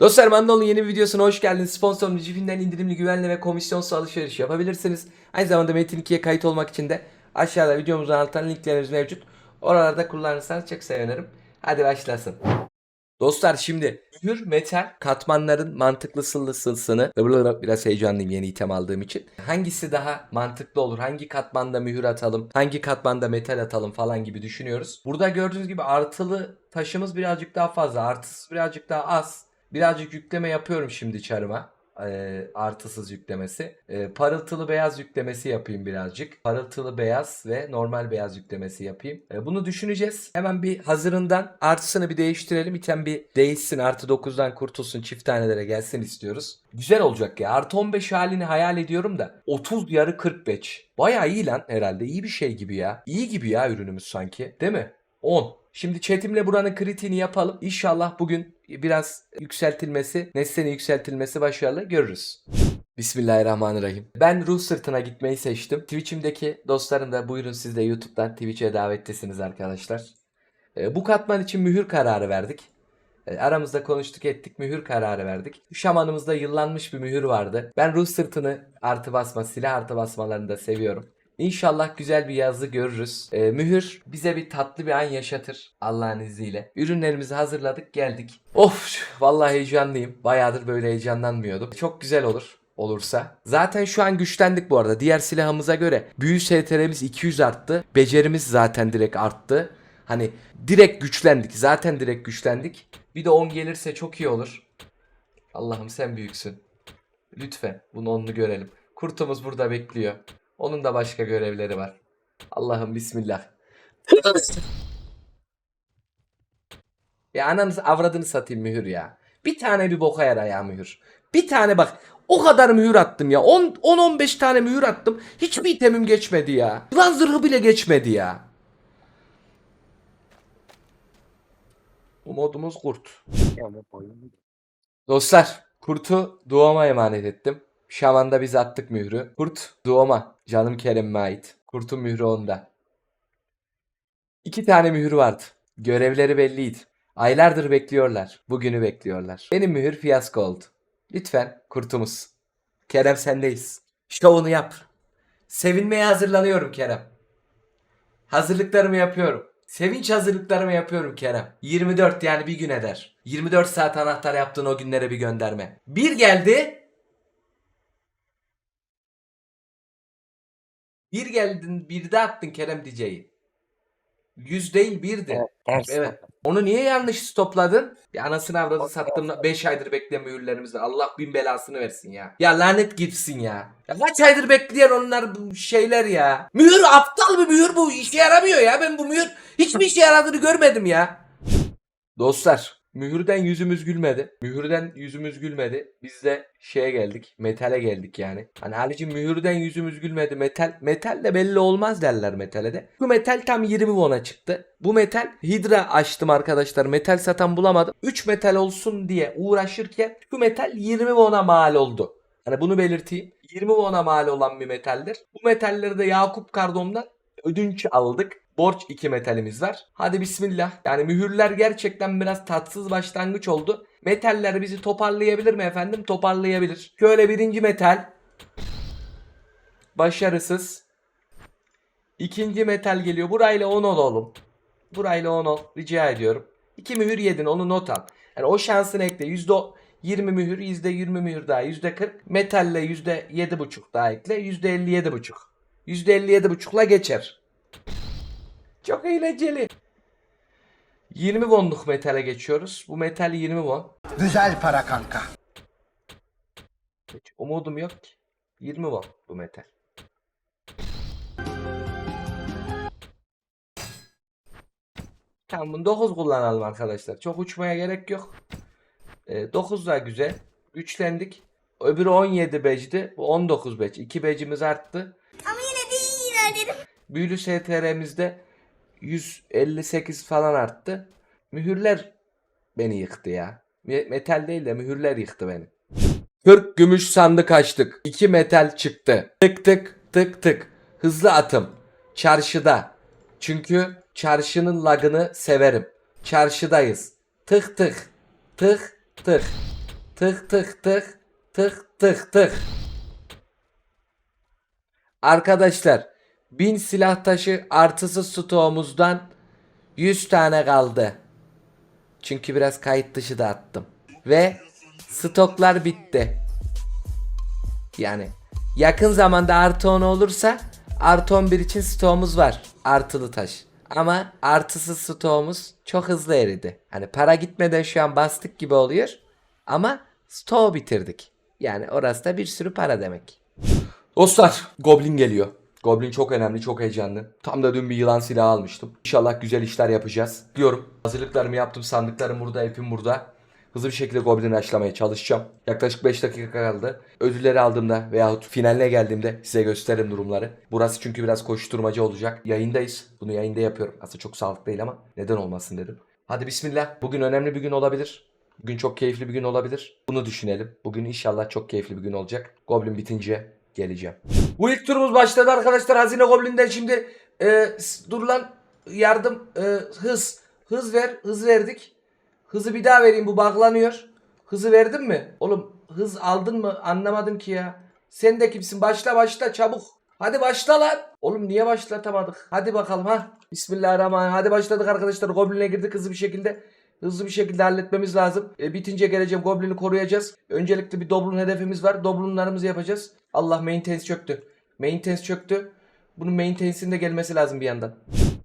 Dostlar Mandal'ın yeni videosuna hoş geldiniz. Sponsorum Cifin'den indirimli güvenli ve komisyonsuz alışveriş yapabilirsiniz. Aynı zamanda Metin 2'ye kayıt olmak için de aşağıda videomuzun altından linklerimiz mevcut. Oralarda kullanırsanız çok sevinirim. Hadi başlasın. Dostlar şimdi mühür metal katmanların mantıklı sılısını biraz heyecanlıyım yeni item aldığım için. Hangisi daha mantıklı olur? Hangi katmanda mühür atalım? Hangi katmanda metal atalım falan gibi düşünüyoruz. Burada gördüğünüz gibi artılı taşımız birazcık daha fazla. Artısız birazcık daha az. Birazcık yükleme yapıyorum şimdi çarıma. Ee, artısız yüklemesi. Ee, parıltılı beyaz yüklemesi yapayım birazcık. Parıltılı beyaz ve normal beyaz yüklemesi yapayım. Ee, bunu düşüneceğiz. Hemen bir hazırından artısını bir değiştirelim. İtem bir değişsin. Artı 9'dan kurtulsun. Çift tanelere gelsin istiyoruz. Güzel olacak ya. Artı 15 halini hayal ediyorum da. 30 yarı 45. Baya iyi lan herhalde. İyi bir şey gibi ya. İyi gibi ya ürünümüz sanki. Değil mi? 10. Şimdi chatimle buranın kritiğini yapalım. İnşallah bugün biraz yükseltilmesi, nesnenin yükseltilmesi başarılı görürüz. Bismillahirrahmanirrahim. Ben ruh sırtına gitmeyi seçtim. Twitch'imdeki dostlarım da buyurun siz de YouTube'dan Twitch'e davetlisiniz arkadaşlar. Ee, bu katman için mühür kararı verdik. Ee, aramızda konuştuk ettik mühür kararı verdik. Şamanımızda yıllanmış bir mühür vardı. Ben ruh sırtını artı basma, silah artı basmalarını da seviyorum. İnşallah güzel bir yazı görürüz. Ee, mühür bize bir tatlı bir an yaşatır Allah'ın izniyle. Ürünlerimizi hazırladık geldik. Of vallahi heyecanlıyım. Bayağıdır böyle heyecanlanmıyordum. Çok güzel olur olursa. Zaten şu an güçlendik bu arada. Diğer silahımıza göre büyü STR'miz 200 arttı. Becerimiz zaten direkt arttı. Hani direkt güçlendik. Zaten direkt güçlendik. Bir de 10 gelirse çok iyi olur. Allah'ım sen büyüksün. Lütfen bunu onlu görelim. Kurtumuz burada bekliyor. Onun da başka görevleri var. Allah'ım bismillah. ya ananızı avradını satayım mühür ya. Bir tane bir boka yarar ya mühür. Bir tane bak o kadar mühür attım ya. 10-15 tane mühür attım. Hiçbir itemim geçmedi ya. Yılan zırhı bile geçmedi ya. Umudumuz kurt. Dostlar kurtu doğama emanet ettim. Şaman'da biz attık mührü. Kurt doğama. Canım Kerem'e ait. Kurtun mührü onda. İki tane mühür vardı. Görevleri belliydi. Aylardır bekliyorlar. Bugünü bekliyorlar. Benim mühür fiyasko oldu. Lütfen kurtumuz. Kerem sendeyiz. Şovunu yap. Sevinmeye hazırlanıyorum Kerem. Hazırlıklarımı yapıyorum. Sevinç hazırlıklarımı yapıyorum Kerem. 24 yani bir gün eder. 24 saat anahtar yaptığın o günlere bir gönderme. Bir geldi. Bir geldin bir de attın Kerem diyeceği. Yüz değil birdi. Evet. Onu niye yanlış stopladın? Ya anasını avradı sattım 5 aydır bekleyen mühürlerimizden. Allah bin belasını versin ya. Ya lanet gitsin ya. Ya kaç aydır bekleyen onlar bu şeyler ya. Mühür aptal bir mühür bu. işe yaramıyor ya. Ben bu mühür hiçbir işe yaradığını görmedim ya. Dostlar mühürden yüzümüz gülmedi. Mühürden yüzümüz gülmedi. Biz de şeye geldik. Metale geldik yani. Hani Halicim mühürden yüzümüz gülmedi. Metal metal de belli olmaz derler metale de. Bu metal tam 20 won'a çıktı. Bu metal Hydra açtım arkadaşlar. Metal satan bulamadım. 3 metal olsun diye uğraşırken bu metal 20 won'a mal oldu. Hani bunu belirteyim. 20 won'a mal olan bir metaldir. Bu metalleri de Yakup Kardom'dan ödünç aldık. Borç iki metalimiz var. Hadi bismillah. Yani mühürler gerçekten biraz tatsız başlangıç oldu. Metaller bizi toparlayabilir mi efendim? Toparlayabilir. Şöyle birinci metal. Başarısız. İkinci metal geliyor. Burayla 10 ol oğlum. Burayla 10 ol. Rica ediyorum. İki mühür yedin onu not al. Yani o şansını ekle. Yüzde 20 mühür, yüzde 20 mühür daha, yüzde 40. Metalle yüzde 7,5 daha ekle. Yüzde 57,5. Yüzde 57,5'la geçer. Çok eğlenceli. 20 wonluk metale geçiyoruz. Bu metal 20 won. Güzel para kanka. Hiç umudum yok ki. 20 won bu metal. Tamam bunu 9 kullanalım arkadaşlar. Çok uçmaya gerek yok. Ee, 9 da güzel. Güçlendik. Öbürü 17 becdi. Bu 19 bec. 2 becimiz arttı. Ama yine de iyi ilerledim. Büyülü STR'mizde 158 falan arttı. Mühürler beni yıktı ya. Me- Metal değil de mühürler yıktı beni. 40 gümüş sandık açtık. 2 metal çıktı. Tık tık tık tık. Hızlı atım. Çarşıda. Çünkü çarşının lagını severim. Çarşıdayız. Tık tık. Tık tık. Tık tık tık tık tık tık. Arkadaşlar 1000 silah taşı artısı stoğumuzdan 100 tane kaldı. Çünkü biraz kayıt dışı da attım. Ve stoklar bitti. Yani yakın zamanda artı 10 olursa artı 11 için stoğumuz var. Artılı taş. Ama artısız stoğumuz çok hızlı eridi. Hani para gitmeden şu an bastık gibi oluyor. Ama stoğu bitirdik. Yani orası da bir sürü para demek. Dostlar Goblin geliyor. Goblin çok önemli, çok heyecanlı. Tam da dün bir yılan silahı almıştım. İnşallah güzel işler yapacağız. Diyorum. Hazırlıklarımı yaptım. Sandıklarım burada, ipim burada. Hızlı bir şekilde Goblin'i açlamaya çalışacağım. Yaklaşık 5 dakika kaldı. Ödülleri aldığımda veyahut finaline geldiğimde size gösteririm durumları. Burası çünkü biraz koşturmaca olacak. Yayındayız. Bunu yayında yapıyorum. Aslında çok sağlıklı değil ama neden olmasın dedim. Hadi bismillah. Bugün önemli bir gün olabilir. Bugün çok keyifli bir gün olabilir. Bunu düşünelim. Bugün inşallah çok keyifli bir gün olacak. Goblin bitince geleceğim. Bu ilk turumuz başladı arkadaşlar. Hazine Goblin'den şimdi e, dur lan yardım e, hız. Hız ver. Hız verdik. Hızı bir daha vereyim bu bağlanıyor. Hızı verdin mi? Oğlum hız aldın mı? Anlamadım ki ya. Sen de kimsin? Başla başla çabuk. Hadi başla lan. Oğlum niye başlatamadık? Hadi bakalım ha. Bismillahirrahmanirrahim. Hadi başladık arkadaşlar. Goblin'e girdik hızlı bir şekilde. Hızlı bir şekilde halletmemiz lazım. E, bitince geleceğim. Goblin'i koruyacağız. Öncelikle bir Doblun hedefimiz var. Doblunlarımızı yapacağız. Allah maintenance çöktü. Maintenance çöktü. Bunun maintenance'in de gelmesi lazım bir yandan.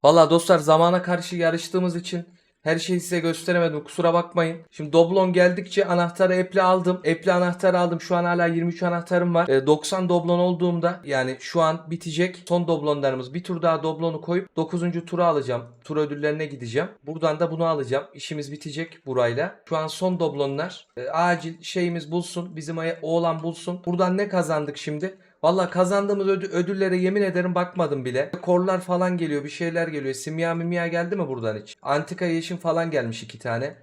Valla dostlar zamana karşı yarıştığımız için her şeyi size gösteremedim kusura bakmayın. Şimdi doblon geldikçe anahtarı eple aldım. Eple anahtarı aldım. Şu an hala 23 anahtarım var. E, 90 doblon olduğumda yani şu an bitecek son doblonlarımız. Bir tur daha doblonu koyup 9. tura alacağım. Tur ödüllerine gideceğim. Buradan da bunu alacağım. İşimiz bitecek burayla. Şu an son doblonlar. E, acil şeyimiz bulsun. Bizim oğlan bulsun. Buradan ne kazandık şimdi? Valla kazandığımız ödü- ödüllere yemin ederim bakmadım bile. Korlar falan geliyor bir şeyler geliyor. Simya mimya geldi mi buradan hiç? Antika yeşim falan gelmiş iki tane.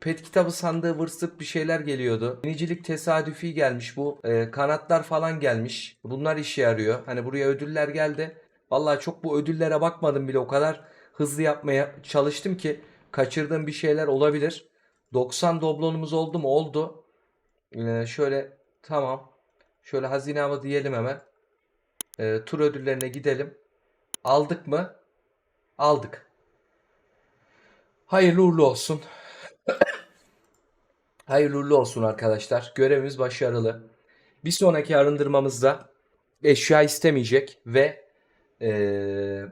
Pet kitabı sandığı vırsık bir şeyler geliyordu. Binicilik tesadüfi gelmiş bu. Ee, kanatlar falan gelmiş. Bunlar işe yarıyor. Hani buraya ödüller geldi. Valla çok bu ödüllere bakmadım bile. O kadar hızlı yapmaya çalıştım ki kaçırdığım bir şeyler olabilir. 90 doblonumuz oldu mu? Oldu. Ee, şöyle tamam. Şöyle hazine diyelim hemen. Ee, tur ödüllerine gidelim. Aldık mı? Aldık. Hayırlı uğurlu olsun. Hayırlı uğurlu olsun arkadaşlar. Görevimiz başarılı. Bir sonraki arındırmamızda eşya istemeyecek ve eee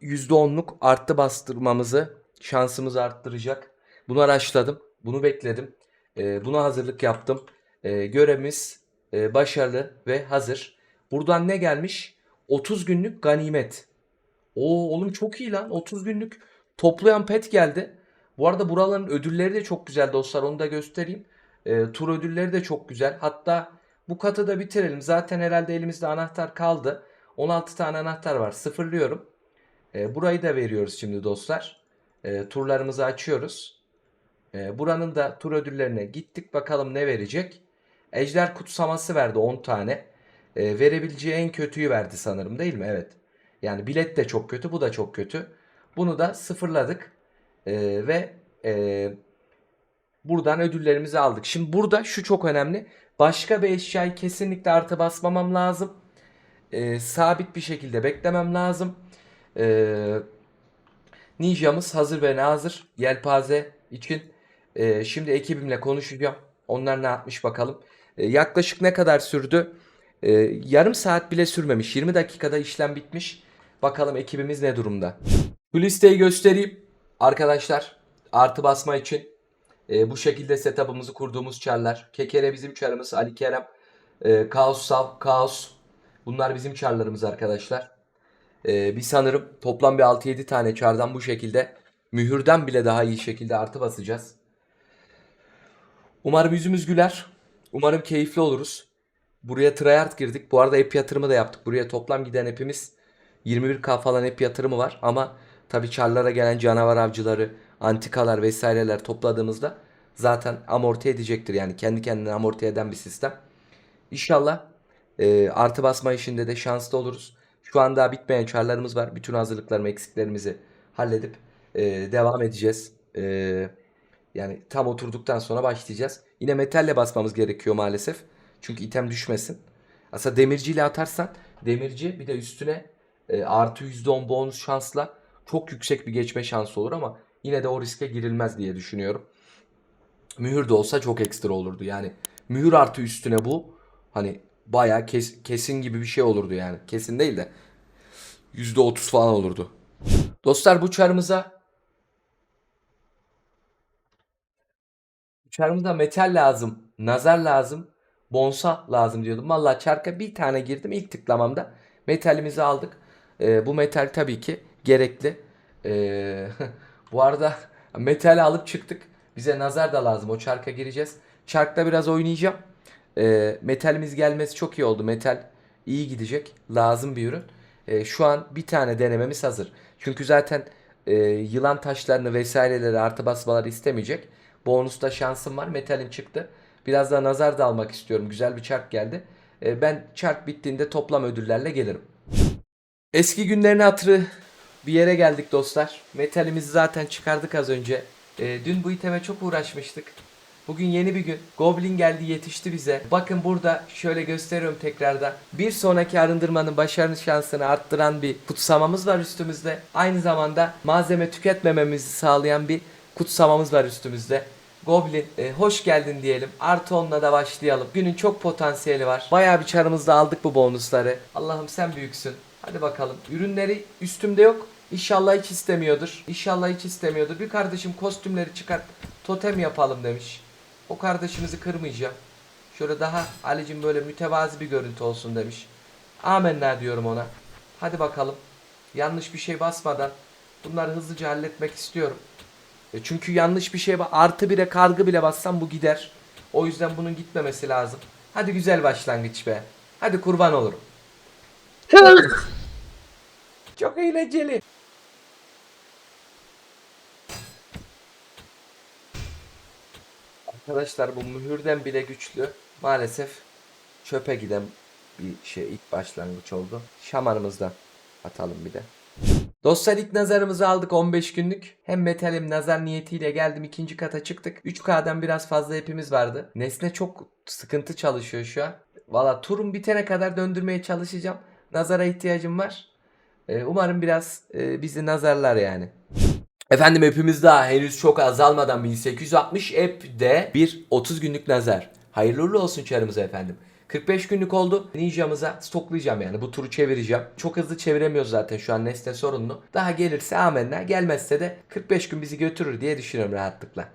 %10'luk arttı bastırmamızı şansımızı arttıracak. Bunu araştırdım. Bunu bekledim. Eee, buna hazırlık yaptım. Eee, görevimiz eee, başarılı ve hazır. Buradan ne gelmiş? 30 günlük ganimet. Oo oğlum çok iyi lan. 30 günlük toplayan pet geldi. Bu arada buraların ödülleri de çok güzel dostlar. Onu da göstereyim. Ee, tur ödülleri de çok güzel. Hatta bu katı da bitirelim. Zaten herhalde elimizde anahtar kaldı. 16 tane anahtar var. Sıfırlıyorum. Ee, burayı da veriyoruz şimdi dostlar. Ee, turlarımızı açıyoruz. Ee, buranın da tur ödüllerine gittik. Bakalım ne verecek. Ejder kutsaması verdi 10 tane. Ee, verebileceği en kötüyü verdi sanırım değil mi? Evet. Yani bilet de çok kötü, bu da çok kötü. Bunu da sıfırladık. Ee, ve e, buradan ödüllerimizi aldık. Şimdi burada şu çok önemli. Başka bir eşyayı kesinlikle artı basmamam lazım. Ee, sabit bir şekilde beklemem lazım. Ee, Ninja'mız hazır ve nazır. Yelpaze için. Ee, şimdi ekibimle konuşacağım. Onlar ne yapmış bakalım. Ee, yaklaşık ne kadar sürdü? Ee, yarım saat bile sürmemiş. 20 dakikada işlem bitmiş. Bakalım ekibimiz ne durumda. Bu listeyi göstereyim. Arkadaşlar artı basma için e, bu şekilde setup'ımızı kurduğumuz çarlar. Kekere bizim çarımız. Ali Kerem. E, Kaos Sav, Kaos. Bunlar bizim çarlarımız arkadaşlar. E, bir sanırım toplam bir 6-7 tane çardan bu şekilde mühürden bile daha iyi şekilde artı basacağız. Umarım yüzümüz güler. Umarım keyifli oluruz. Buraya tryhard girdik. Bu arada app yatırımı da yaptık. Buraya toplam giden app'imiz 21k falan app yatırımı var. Ama tabi çarlara gelen canavar avcıları, antikalar vesaireler topladığımızda zaten amorti edecektir. Yani kendi kendine amorti eden bir sistem. İnşallah e, artı basma işinde de şanslı oluruz. Şu an daha bitmeyen çarlarımız var. Bütün hazırlıklarımı, eksiklerimizi halledip e, devam edeceğiz. E, Yani tam oturduktan sonra başlayacağız. Yine metalle basmamız gerekiyor maalesef. Çünkü item düşmesin. Aslında demirciyle atarsan demirci bir de üstüne e, artı %10 bonus şansla çok yüksek bir geçme şansı olur ama yine de o riske girilmez diye düşünüyorum. Mühür de olsa çok ekstra olurdu. Yani mühür artı üstüne bu hani bayağı kes- kesin gibi bir şey olurdu yani. Kesin değil de %30 falan olurdu. Dostlar bu çarımıza bu çarımıza metal lazım, nazar lazım, bonsa lazım diyordum. Vallahi çarka bir tane girdim ilk tıklamamda. Metalimizi aldık. Ee, bu metal tabii ki gerekli. Ee, bu arada metal alıp çıktık. Bize nazar da lazım. O çarka gireceğiz. Çarkta biraz oynayacağım. Ee, metalimiz gelmesi çok iyi oldu. Metal iyi gidecek. Lazım bir ürün. Ee, şu an bir tane denememiz hazır. Çünkü zaten e, yılan taşlarını vesaireleri artı basmaları istemeyecek. Bonusta şansım var. Metalim çıktı. Biraz daha nazar da almak istiyorum. Güzel bir çark geldi. Ee, ben çark bittiğinde toplam ödüllerle gelirim. Eski günlerin hatırı bir yere geldik dostlar. Metalimizi zaten çıkardık az önce. Ee, dün bu iteme çok uğraşmıştık. Bugün yeni bir gün. Goblin geldi yetişti bize. Bakın burada şöyle gösteriyorum tekrardan. Bir sonraki arındırmanın başarı şansını arttıran bir kutsamamız var üstümüzde. Aynı zamanda malzeme tüketmememizi sağlayan bir kutsamamız var üstümüzde. Goblin e, hoş geldin diyelim. Artı onunla da başlayalım. Günün çok potansiyeli var. Bayağı bir çarımızda aldık bu bonusları. Allah'ım sen büyüksün. Hadi bakalım. Ürünleri üstümde yok. İnşallah hiç istemiyordur. İnşallah hiç istemiyordur. Bir kardeşim kostümleri çıkart. Totem yapalım demiş. O kardeşimizi kırmayacağım. Şöyle daha Ali'cim böyle mütevazi bir görüntü olsun demiş. Amenna diyorum ona. Hadi bakalım. Yanlış bir şey basmadan bunları hızlıca halletmek istiyorum. E çünkü yanlış bir şey ba- artı bire kargı bile bassam bu gider. O yüzden bunun gitmemesi lazım. Hadi güzel başlangıç be. Hadi kurban olurum. Çok eğlenceli. Arkadaşlar bu mühürden bile güçlü. Maalesef çöpe giden bir şey ilk başlangıç oldu. Şamanımızdan atalım bir de. Dostlar ilk nazarımızı aldık 15 günlük. Hem metalim nazar niyetiyle geldim ikinci kata çıktık. 3K'dan biraz fazla hepimiz vardı. Nesne çok sıkıntı çalışıyor şu an. Valla turum bitene kadar döndürmeye çalışacağım. Nazara ihtiyacım var. Ee, umarım biraz e, bizi nazarlar yani. Efendim hepimiz daha henüz çok azalmadan 1860 app'de bir 30 günlük nazar. Hayırlı olsun çarımıza efendim. 45 günlük oldu. Ninja'mıza stoklayacağım yani. Bu turu çevireceğim. Çok hızlı çeviremiyoruz zaten şu an nesne sorunlu. Daha gelirse amenna gelmezse de 45 gün bizi götürür diye düşünüyorum rahatlıkla.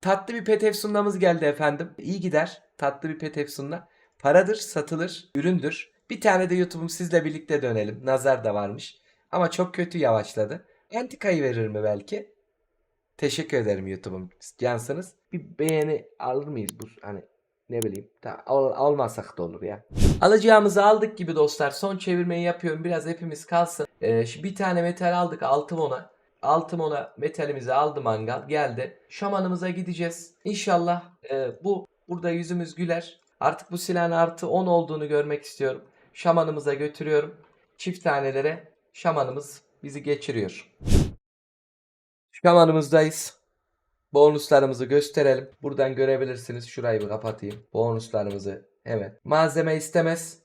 Tatlı bir pet efsunlamız geldi efendim. İyi gider. Tatlı bir pet efsunla. Paradır, satılır, üründür. Bir tane de YouTube'um sizle birlikte dönelim. Nazar da varmış. Ama çok kötü yavaşladı. Antikayı verir mi belki? Teşekkür ederim YouTube'um. Cansınız. Bir beğeni alır mıyız bu hani ne bileyim. Al, almasak da olur ya. Alacağımızı aldık gibi dostlar. Son çevirmeyi yapıyorum. Biraz hepimiz kalsın. Ee, şimdi bir tane metal aldık. Altı ona. Altı ona metalimizi aldı mangal. Geldi. Şamanımıza gideceğiz. İnşallah e, bu burada yüzümüz güler. Artık bu silahın artı 10 olduğunu görmek istiyorum. Şamanımıza götürüyorum. Çift tanelere şamanımız bizi geçiriyor. Şamanımızdayız. Bonuslarımızı gösterelim. Buradan görebilirsiniz. Şurayı bir kapatayım. Bonuslarımızı hemen. Malzeme istemez.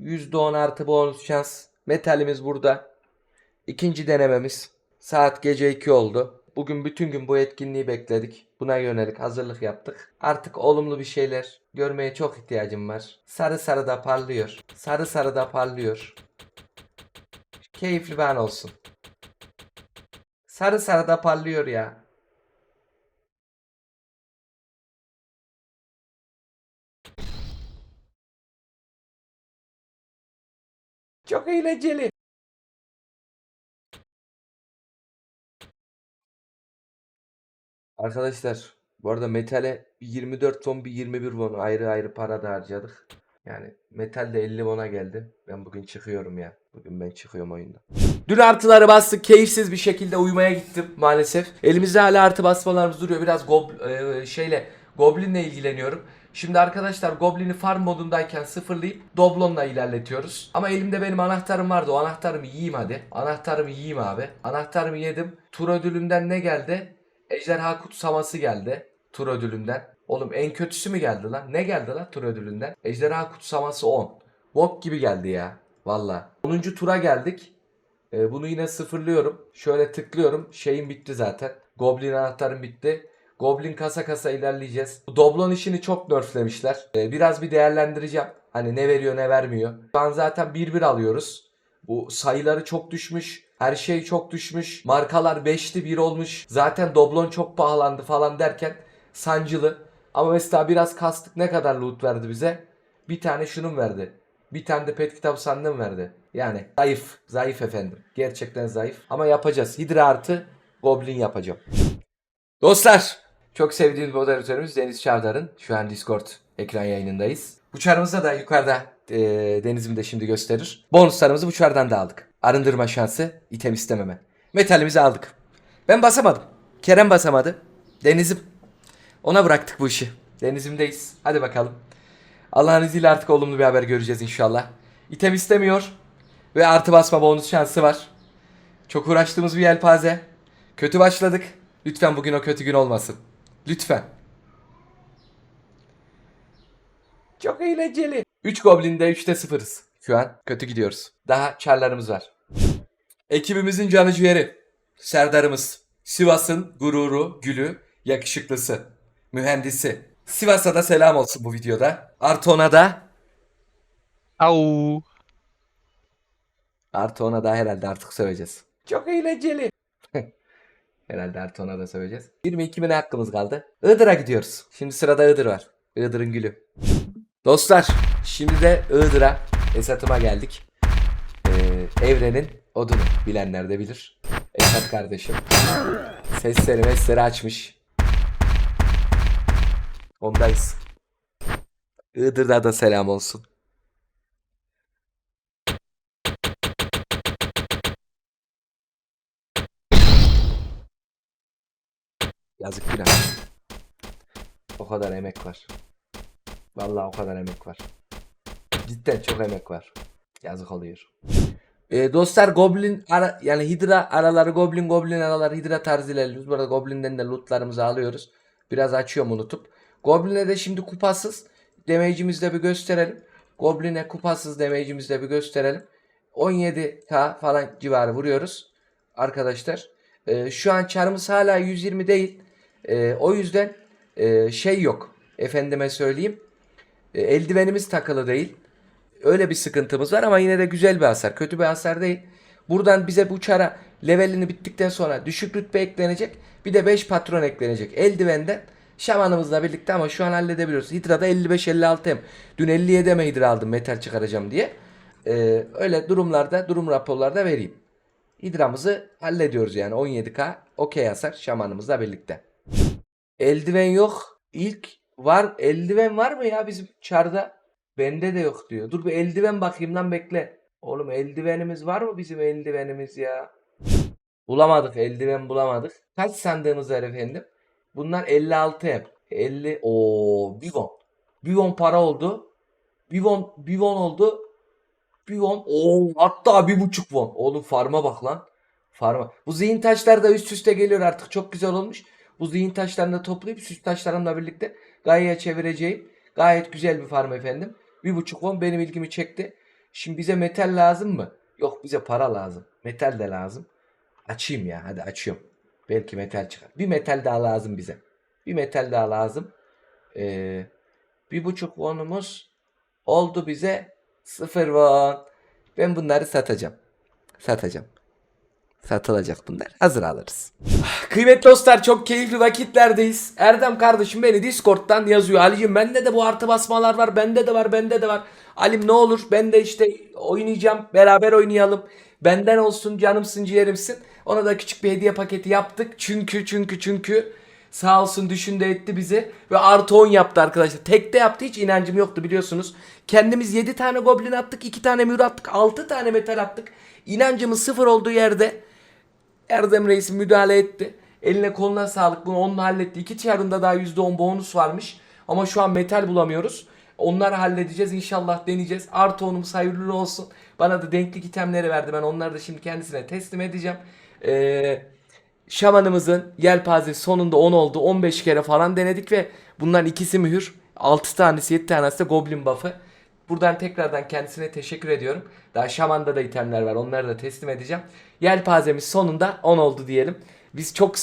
%10 artı bonus şans. Metalimiz burada. İkinci denememiz. Saat gece 2 oldu. Bugün bütün gün bu etkinliği bekledik. Buna yönelik hazırlık yaptık. Artık olumlu bir şeyler görmeye çok ihtiyacım var. Sarı sarı da parlıyor. Sarı sarı da parlıyor. Keyifli an olsun. Sarı sarı da parlıyor ya. Çok eğlenceli. Arkadaşlar bu arada metale bir 24 won bir 21 won ayrı ayrı para da harcadık. Yani metal de 50 won'a geldi. Ben bugün çıkıyorum ya. Bugün ben çıkıyorum oyundan. Dün artıları bastık. Keyifsiz bir şekilde uyumaya gittim maalesef. Elimizde hala artı basmalarımız duruyor. Biraz gob e, şeyle Goblin'le ilgileniyorum. Şimdi arkadaşlar Goblin'i farm modundayken sıfırlayıp Doblon'la ilerletiyoruz. Ama elimde benim anahtarım vardı. O anahtarımı yiyeyim hadi. Anahtarımı yiyeyim abi. Anahtarımı yedim. Tur ödülümden ne geldi? Ejderha kutsaması geldi tur ödülünden. Oğlum en kötüsü mü geldi lan? Ne geldi lan tur ödülünden? Ejderha kutsaması 10. Bok gibi geldi ya. Valla. 10. tura geldik. Ee, bunu yine sıfırlıyorum. Şöyle tıklıyorum. Şeyim bitti zaten. Goblin anahtarım bitti. Goblin kasa kasa ilerleyeceğiz. Bu doblon işini çok nerflemişler. Ee, biraz bir değerlendireceğim. Hani ne veriyor ne vermiyor. Şu an zaten 1-1 alıyoruz. Bu sayıları çok düşmüş. Her şey çok düşmüş. Markalar 5'li 1 olmuş. Zaten doblon çok pahalandı falan derken sancılı. Ama mesela biraz kastık ne kadar loot verdi bize? Bir tane şunun verdi. Bir tane de pet kitap sandığım verdi. Yani zayıf. Zayıf efendim. Gerçekten zayıf. Ama yapacağız. Hidra artı Goblin yapacağım. Dostlar. Çok sevdiğim moderatörümüz Deniz Çavdar'ın. Şu an Discord ekran yayınındayız. Bu çarımızda da yukarıda e, Deniz'im de şimdi gösterir. Bonuslarımızı bu çardan da aldık. Arındırma şansı, item istememe. Metalimizi aldık. Ben basamadım. Kerem basamadı. Deniz'im. Ona bıraktık bu işi. Deniz'imdeyiz. Hadi bakalım. Allah'ın izniyle artık olumlu bir haber göreceğiz inşallah. İtem istemiyor. Ve artı basma bonus şansı var. Çok uğraştığımız bir yelpaze. Kötü başladık. Lütfen bugün o kötü gün olmasın. Lütfen. Çok eğlenceli. 3 Goblin'de 3'te 0'ız. Şu an kötü gidiyoruz. Daha çarlarımız var. Ekibimizin canı ciğeri. Serdarımız. Sivas'ın gururu, gülü, yakışıklısı. Mühendisi. Sivas'a da selam olsun bu videoda. Artı ona da Au. Artı ona da herhalde artık söveceğiz. Çok eğlenceli. Herhalde artı ona da söveceğiz. 22 bine hakkımız kaldı. Iğdır'a gidiyoruz. Şimdi sırada Iğdır var. Iğdır'ın gülü. Dostlar şimdi de Iğdır'a Esat'ıma geldik. Ee, evrenin odunu bilenler de bilir. Esat kardeşim. Sesleri mesleri açmış. Ondayız. Iğdır'da da selam olsun. Yazık günah. O kadar emek var. Vallahi o kadar emek var. Cidden çok emek var. Yazık oluyor. Ee, dostlar Goblin ara, yani Hydra araları Goblin Goblin araları Hydra tarzı ilerliyoruz. Bu arada Goblin'den de lootlarımızı alıyoruz. Biraz açıyorum unutup. Goblin'e de şimdi kupasız damage'imizi de bir gösterelim. Goblin'e kupasız damage'imizi de bir gösterelim. 17k falan civarı vuruyoruz. Arkadaşlar. Ee, şu an çarımız hala 120 değil. Ee, o yüzden e, şey yok. Efendime söyleyeyim. E, eldivenimiz takılı değil. Öyle bir sıkıntımız var ama yine de güzel bir hasar. Kötü bir hasar değil. Buradan bize bu çara levelini bittikten sonra düşük rütbe eklenecek. Bir de 5 patron eklenecek. Eldivenden şamanımızla birlikte ama şu an halledebiliyoruz. Hidra'da 55-56 hem. Dün 57 hem hidra aldım metal çıkaracağım diye. Ee, öyle durumlarda durum raporlarda vereyim. Hidramızı hallediyoruz yani 17k okey hasar şamanımızla birlikte. Eldiven yok. İlk var eldiven var mı ya bizim çarda? Bende de yok diyor. Dur bir eldiven bakayım lan bekle. Oğlum eldivenimiz var mı bizim eldivenimiz ya? Bulamadık eldiven bulamadık. Kaç sandığımız var efendim? Bunlar 56 hep. 50 o Bivon. Bivon para oldu. Bivon Bivon oldu. Bivon o hatta bir buçuk won. Oğlum farma bak lan. Farma. Bu zihin taşları da üst üste geliyor artık. Çok güzel olmuş. Bu zihin taşlarını da toplayıp süs taşlarımla birlikte Gaia'ya çevireceğim. Gayet güzel bir farm efendim. Bir buçuk won benim ilgimi çekti. Şimdi bize metal lazım mı? Yok bize para lazım. Metal de lazım. Açayım ya hadi açıyorum. Belki metal çıkar. Bir metal daha lazım bize. Bir metal daha lazım. Ee, bir buçuk wonumuz oldu bize. Sıfır won. Ben bunları satacağım. Satacağım. Satılacak bunlar. Hazır alırız. Kıymetli dostlar çok keyifli vakitlerdeyiz. Erdem kardeşim beni Discord'dan yazıyor. Ali'cim bende de bu artı basmalar var. Bende de var bende de var. Alim ne olur ben de işte oynayacağım. Beraber oynayalım. Benden olsun canımsın ciğerimsin. Ona da küçük bir hediye paketi yaptık. Çünkü çünkü çünkü sağ olsun düşündü etti bizi. Ve artı 10 yaptı arkadaşlar. Tekte yaptı hiç inancım yoktu biliyorsunuz. Kendimiz 7 tane goblin attık. 2 tane mür attık. 6 tane metal attık. İnancımız sıfır olduğu yerde Erdem Reis müdahale etti. Eline koluna sağlık. Bunu onunla halletti. İki çarında daha %10 bonus varmış. Ama şu an metal bulamıyoruz. Onları halledeceğiz. İnşallah deneyeceğiz. Artı onumuz hayırlı olsun. Bana da denklik itemleri verdi. Ben onları da şimdi kendisine teslim edeceğim. Ee, Şamanımızın yelpazesi sonunda 10 oldu. 15 kere falan denedik ve bunların ikisi mühür. 6 tanesi 7 tanesi de goblin buff'ı. Buradan tekrardan kendisine teşekkür ediyorum. Daha şamanda da itemler var. Onları da teslim edeceğim. Yelpazemiz sonunda 10 oldu diyelim. Biz çok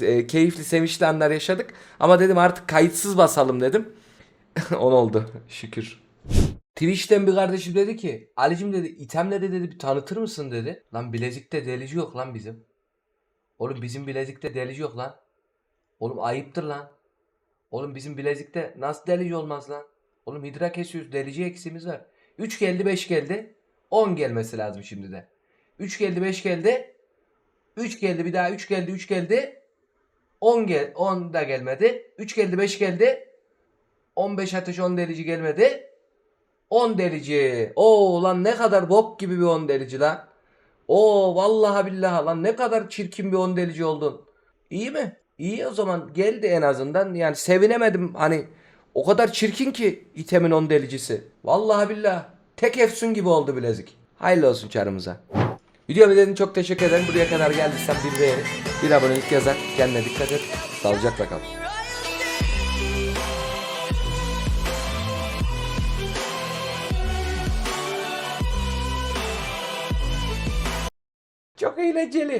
e, keyifli, sevinçli anlar yaşadık. Ama dedim artık kayıtsız basalım dedim. 10 oldu şükür. Twitch'ten bir kardeşim dedi ki Ali'cim dedi itemleri dedi bir tanıtır mısın dedi. Lan bilezikte delici yok lan bizim. Oğlum bizim bilezikte delici yok lan. Oğlum ayıptır lan. Oğlum bizim bilezikte nasıl delici olmaz lan? Oğlum hidra kesiyoruz delici eksiğimiz var. 3 geldi 5 geldi. 10 gelmesi lazım şimdi de. 3 geldi 5 geldi. 3 geldi bir daha 3 geldi 3 geldi. 10 gel 10 da gelmedi. 3 geldi 5 geldi. 15 ateş 10 delici gelmedi. 10 delici. Oo lan ne kadar bok gibi bir 10 delici lan. Oo vallahi billahi lan ne kadar çirkin bir 10 delici oldun. İyi mi? İyi o zaman geldi en azından. Yani sevinemedim hani o kadar çirkin ki itemin 10 delicisi. Vallahi billahi tek efsun gibi oldu bilezik. Hayırlı olsun çarımıza. Videomu izlediğin çok teşekkür ederim. Buraya kadar geldiysen bir beğeni, bir abonelik yazar. Kendine dikkat et. Sağlıcakla kal. Çok eğlenceli.